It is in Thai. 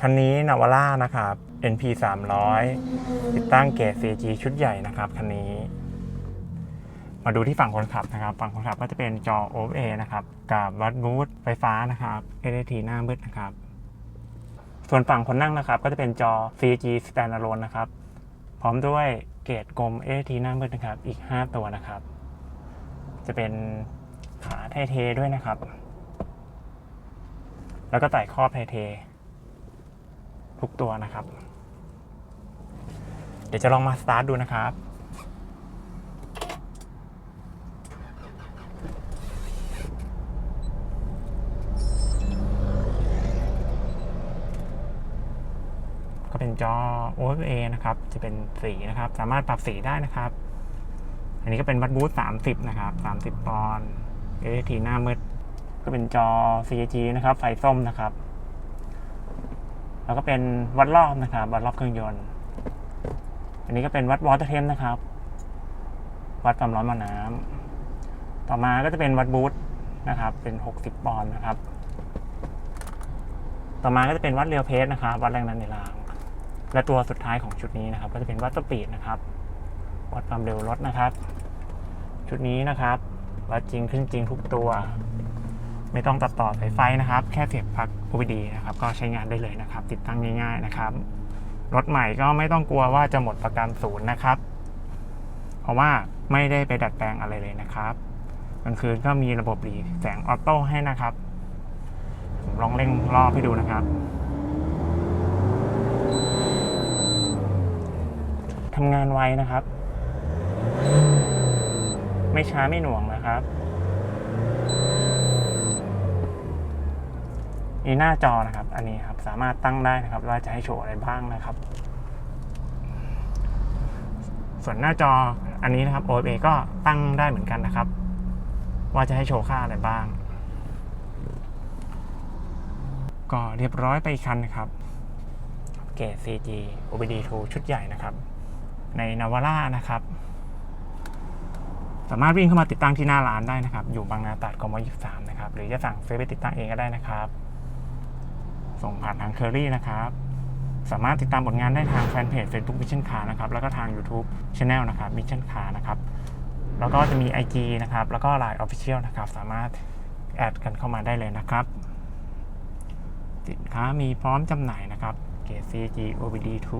คันนี้นาวาร่านะครับ NP 300ติดตั้งเกรด CG ชุดใหญ่นะครับคันนี้ มาดูที่ฝั่งคนขับนะครับ ฝั่งคนขับก็จะเป็นจอ OA นะครับกับวัดบูธไฟฟ้านะครับ LED หน้ามืดนะครับ ส่วนฝั่งคนนั่งนะครับ ก็จะเป็นจอ CG Standalone นะครับ พร้อมด้วยเกรดกลม LED หน้ามืดนะครับ อีก 5 ตัวนะครับ จะเป็นขาไทเทด้วยนะครับ แล้วก็ไต่ครอบไทเท ทุกตัวนะครับ เดี๋ยวจะลองมาสตาร์ทดูนะครับก็เป็นจอ OFA นะครับ จะเป็นสีนะครับ สามารถปรับสีได้นะครับ อันนี้ก็เป็นวัดบูธ30 นะครับ 30 ปอนด์ LCD หน้ามืด ก็เป็นจอ CG นะครับ ไฟส้มนะครับ แล้วก็เป็นวัดรอบนะครับ วัดรอบเครื่องยนต์ อันนี้ก็เป็นวัดวอเตอร์เทมนะครับ วัดความร้อนมอน้ำต่อมาก็จะเป็นวัดบูธนะครับ เป็น60ปอนด์นะครับ ต่อมาก็จะเป็นวัดเรียวเพสนะครับ วัดแรงดันในราง และตัวสุดท้ายของชุดนี้นะครับ ก็จะเป็นวัดสปีดนะครับ วัดความเร็วรถนะครับ ชุดนี้นะครับ วัดจริงขึ้นจริงทุกตัว ไม่ต้องตัดต่อสายไฟนะครับ แค่เสียบปลั๊ก OBD นะครับก็ใช้งานได้เลยนะครับ ติดตั้งง่ายๆนะครับ รถใหม่ก็ไม่ต้องกลัวว่าจะหมดประกันศูนย์นะครับ เพราะว่าไม่ได้ไปดัดแปลงอะไรเลยนะครับกลางคืนก็มีระบบหลีแสงออโต้ให้นะครับผมลองเร่งรอบให้ดูนะครับทำงานไวนะครับ ไม่ช้าไม่หน่วงนะครับ มีหน้าจอนะครับ อันนี้ครับสามารถตั้งได้นะครับว่าจะให้โชว์อะไรบ้างนะครับ ส่วนหน้าจออันนี้นะครับ OFA ก็ตั้งได้เหมือนกันนะครับ ว่าจะให้โชว์ค่าอะไรบ้าง ก็เรียบร้อยไปอีกคันนะครับเกรด CG OBD2 ชุดใหญ่นะครับ ในนาวาร่านะครับ สามารถวิ่งเข้ามาติดตั้งที่หน้าร้านได้นะครับ อยู่บางนาตราดกม23นะครับ หรือจะสั่งซื้อไปติดตั้งเองก็ได้นะครับ ส่งผ่านทางเคอรี่นะครับสามารถติดตามผลงานได้ทางแฟนเพจ Facebook Mission Car นะครับ แล้วก็ทาง YouTube Channel นะครับ Mission Car นะครับ แล้วก็จะมี IG นะครับ แล้วก็ Line Official นะครับ สามารถแอดกันเข้ามาได้เลยนะครับ สินค้ามีพร้อมจำหน่ายนะครับ เกรด CG OBD2